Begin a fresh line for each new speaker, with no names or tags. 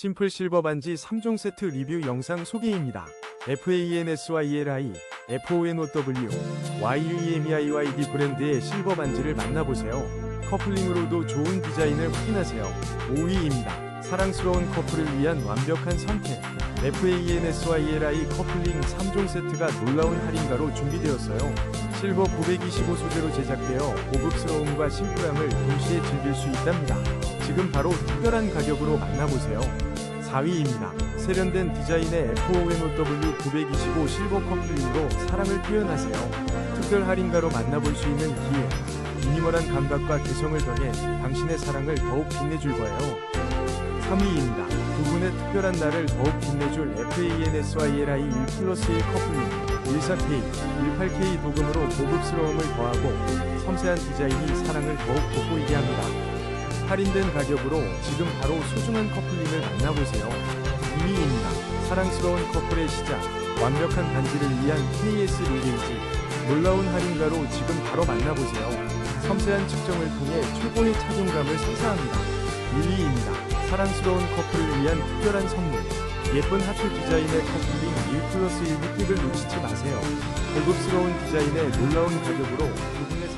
심플 실버 반지 3종 세트 리뷰 영상 소개입니다. FANSYLI, FONOW, YUEMEIYD 브랜드의 실버 반지를 만나보세요. 커플링으로도 좋은 디자인을 확인하세요. 5위입니다. 사랑스러운 커플을 위한 완벽한 선택. FANSYLI 커플링 3종 세트가 놀라운 할인가로 준비되었어요. 실버 925 소재로 제작되어 고급스러움과 심플함을 동시에 즐길 수 있답니다. 지금 바로 특별한 가격으로 만나보세요. 4위입니다. 세련된 디자인의 FONOW 925 실버 커플링으로 사랑을 표현하세요. 특별 할인가로 만나볼 수 있는 기회. 미니멀한 감각과 개성을 더해 당신의 사랑을 더욱 빛내줄 거예요. 3위입니다. 두 분의 특별한 날을 더욱 빛내줄 FANSYLI 1 플러스 1 커플링 14K, 18K 도금으로 고급스러움을 더하고 섬세한 디자인이 사랑을 더욱 돋보이게 합니다. 할인된 가격으로 지금 바로 소중한 커플링을 만나보세요. 2위입니다. 사랑스러운 커플의 시작, 완벽한 반지를 위한 KS 릴게이지, 놀라운 할인가로 지금 바로 만나보세요. 섬세한 측정을 통해 최고의 착용감을 선사합니다. 1위입니다. 사랑스러운 커플을 위한 특별한 선물, 예쁜 하트 디자인의 커플링 1 플러스 1 혜택을 놓치지 마세요. 고급스러운 디자인의 놀라운 가격으로 두 분의